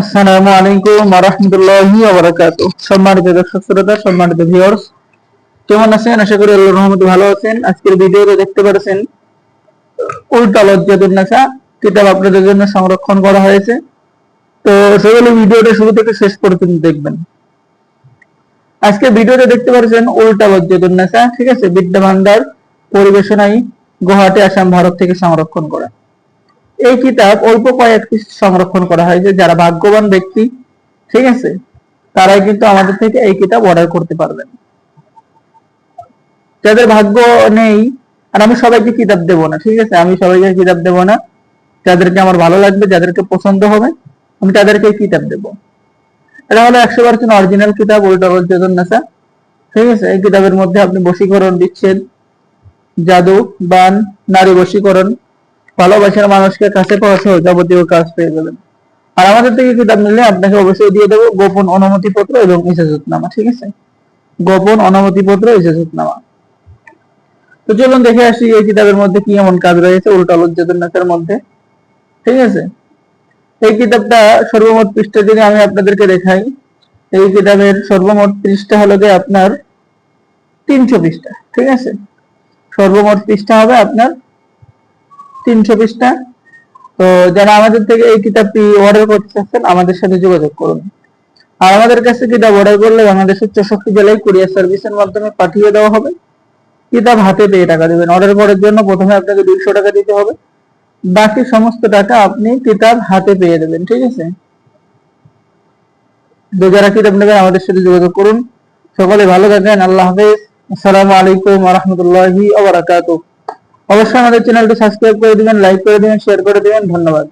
আসসালামু আলাইকুম সম্মানিত দর্শক শ্রোতা, সম্মানিত ভিউয়ার্স কেমন আছেন? আশা করি আল্লাহর রহমতে ভালো আছেন। আজকের ভিডিওতে দেখতে পাচ্ছেন উল্টা কিতাব আপনাদের জন্য সংরক্ষণ করা হয়েছে। তো সেগুলো ভিডিওটা শুরু থেকে শেষ পর্যন্ত দেখবেন। আজকে ভিডিওতে দেখতে পাচ্ছেন উল্টা লজ্জাতুন নাসা ঠিক আছে? বিদ্যা ভান্ডার পরিবেশনায় গুয়াহাটি, আসাম, ভারত থেকে সংরক্ষণ করা। এই কিতাব অল্প কয়েক পিস সংরক্ষণ করা হয়েছে যারা ভাগ্যবান ব্যক্তি, ঠিক আছে? তারাই কিন্তু আমাদের থেকে এই কিতাব অর্ডার করতে পারবেন। যাদের ভাগ্য নেই, আর আমি সবাইকে কিতাব দেব না, ঠিক আছে? আমি সবাইকে কিতাব দেব না। যাদেরকে আমার ভালো লাগবে, যাদেরকে পছন্দ হবে, আমি তাদেরকে কিতাব দেব। এটা হলো একশো পার্সেন্ট অরিজিনাল কিতাব, উল্টা নাসা ঠিক আছে? এই কিতাবের মধ্যে আপনি বশীকরণ দিচ্ছেন। জাদু, বান, নারী বশীকরণ। ভালোবাসার মানুষকে কাছে পাওয়া যাবতীয় কাজ পেয়ে যাবেন। আর আমাদের থেকে কিতাব নিলে আপনাকে অবশ্যই দিয়ে দেবো গোপন অনুমতি পত্র এবং ইজাজতনামা, ঠিক আছে? গোপন অনুমতি পত্র ইজাজতনামা। তো চলুন দেখে আসি এই কিতাবের মধ্যে কি এমন কাজ রয়েছে, উল্টা লজ্জাতুন্নাসের মধ্যে, ঠিক আছে? এই কিতাবটা সর্বমোট পৃষ্ঠা যদি আমি আপনাদেরকে দেখাই, এই কিতাবের সর্বমোট পৃষ্ঠা হলো যে আপনার তিনশো পৃষ্ঠা, ঠিক আছে? সর্বমোট পৃষ্ঠা হবে আপনার তিনশো পৃষ্ঠা তো যারা আমাদের থেকে এই কিতাবটি অর্ডার করতে চাচ্ছেন, আমাদের সাথে যোগাযোগ করুন। আর আমাদের কাছে কিতাব অর্ডার করলে বাংলাদেশের চৌষট্টি জেলায় কুরিয়ার সার্ভিসের মাধ্যমে পাঠিয়ে দেওয়া হবে। কিতাব হাতে পেয়ে টাকা দেবেন। অর্ডার করার জন্য প্রথমে আপনাকে দুইশো টাকা দিতে হবে। বাকি সমস্ত টাকা আপনি কিতাব হাতে পেয়ে দেবেন, ঠিক আছে? যারা কিতাব নেবেন, আমাদের সাথে যোগাযোগ করুন। সকলে ভালো থাকেন। আল্লাহ হাফেজ। আসসালামু আলাইকুম রহমতুল্লাহি অবরাকাতুহ অবশ্যই আমাদের চ্যানেলটি সাবস্ক্রাইব করে দিবেন লাইক করে দিবেন শেয়ার করে দিবেন ধন্যবাদ।